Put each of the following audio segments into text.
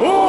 Ooh!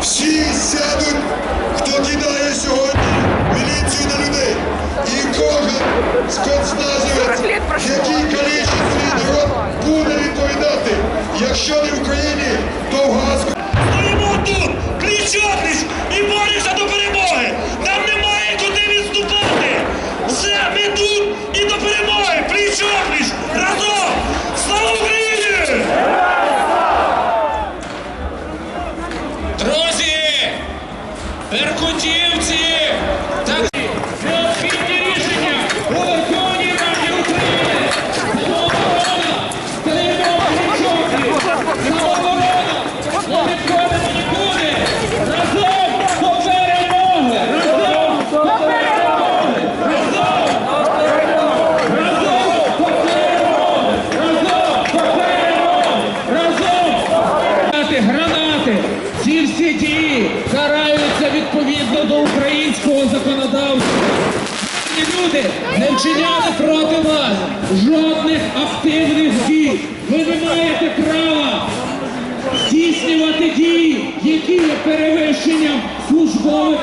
Всі сядуть, хто кидає сьогодні міліцію на людей і кожен спецназовець Yeshua.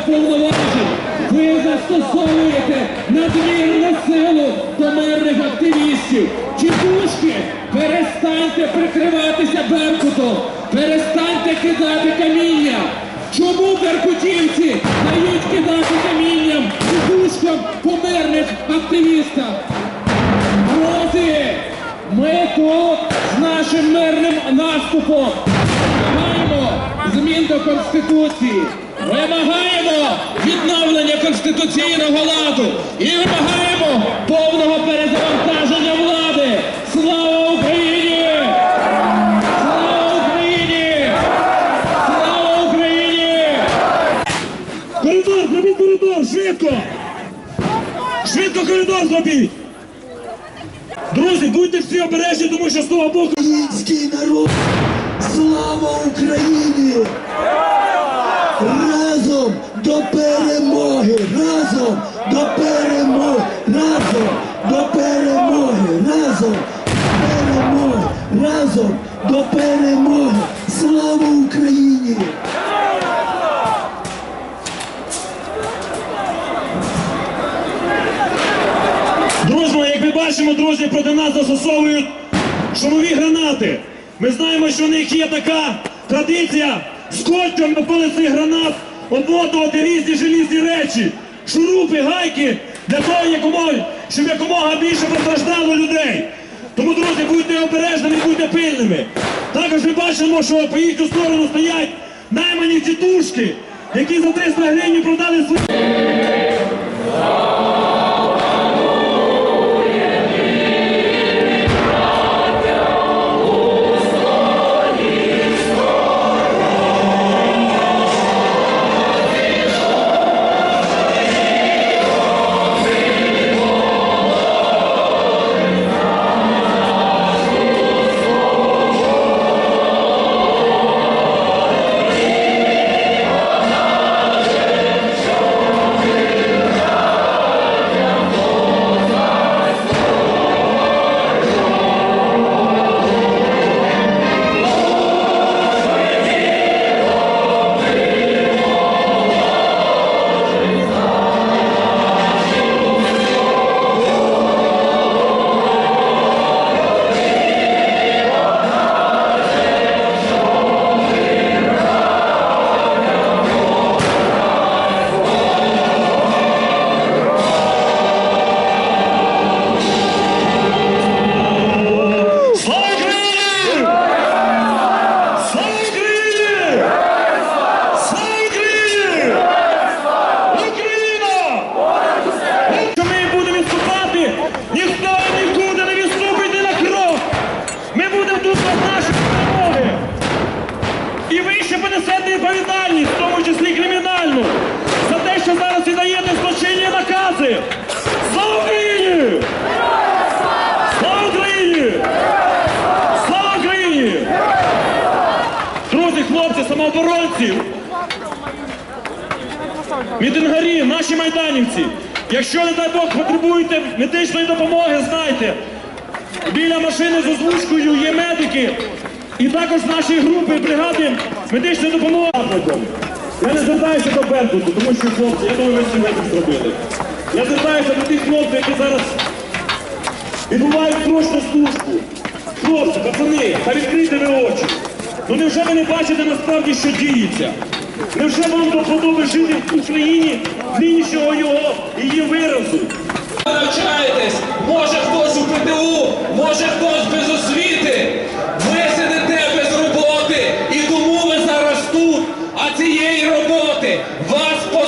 Повноважень. Ви застосовуєте надмірну силу до мирних активістів. Тітушки, перестаньте прикриватися Беркутом, перестаньте кидати каміння. Чому беркутівці дають кидати камінням тітушкам по мирних активістах? Друзі, ми тут з нашим мирним наступом вимагаємо змін до Конституції, вимагаємо відновлення конституційного ладу і вимагаємо повного перезавантаження влади. Слава Україні! Слава Україні! Слава Україні! Коридор, зробіть коридор, швидко! Швидко коридор зробіть! Друзі, будьте всі обережні, тому що з того боку Український народ! Слава Україні! Разом до перемоги! Разом до перемоги! Разом до перемоги! Разом до перемоги! Разом до перемоги! Слава Україні! Дружно, як ми бачимо, друзі, проти нас застосовують шумові гранати. Ми знаємо, що в них є така традиція скотчем навколо цих гранат обмотувати різні желізні речі, шурупи, гайки для того, якомога, щоб якомога більше постраждало людей. Тому, друзі, будьте обережними, будьте пильними. Також ми бачимо, що по їхню сторону стоять наймані тітушки, які за 300 гривень продали свої. Хлопці! Мітингарі, наші майданівці! Якщо, не дай Бог, потребуєте медичної допомоги, знайте, біля машини з озвучкою є медики, і також наші групи бригади медичної допомоги. Я не звертаюся до Беркуту, тому що хлопці, я думаю, ви всі це зробили. Я звертаюся до тих хлопців, які зараз відбувають срочну службу. Хлопці, пацани, та відкрийте ви очі. Ну невже ви не бачите насправді, що діється? Невже вам до подоби жити в Україні нинішнього його її виразу? навчаєтесь, може хтось у ПТУ, може хтось без освіти. Ви сидите без роботи і тому ви зараз тут. А цієї роботи вас по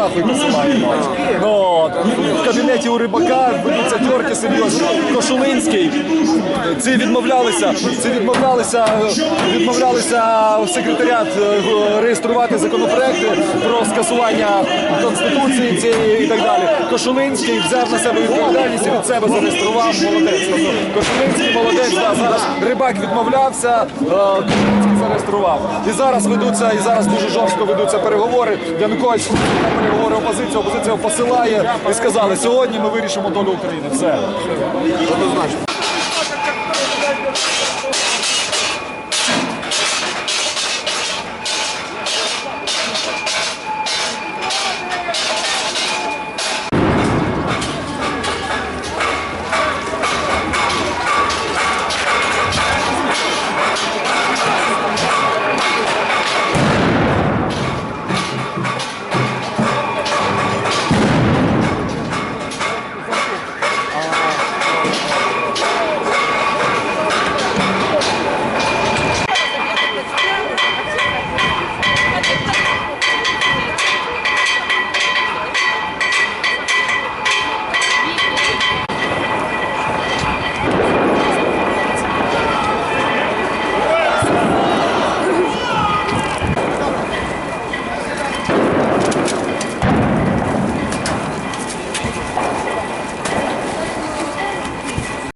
нахуй посилаємо. Ну, от. Кабінеті у рибака ведуться терки серйозні. Кошулинський. Ці відмовлялися, ці відмовлялися, е, відмовлялися секретаріат е, реєструвати законопроекти про скасування конституції цієї і так далі. Кошулинський взяв на себе відповідальність і від себе зареєстрував. Молодець. Тобто Кошулинський молодець. Да, зараз рибак відмовлявся, е, Кошулинський зареєстрував. І зараз ведуться, і зараз дуже жорстко ведуться переговори. Янукович переговори опозиція, опозиція посилає і сказали, сьогодні ми вирішимо долю України. Все.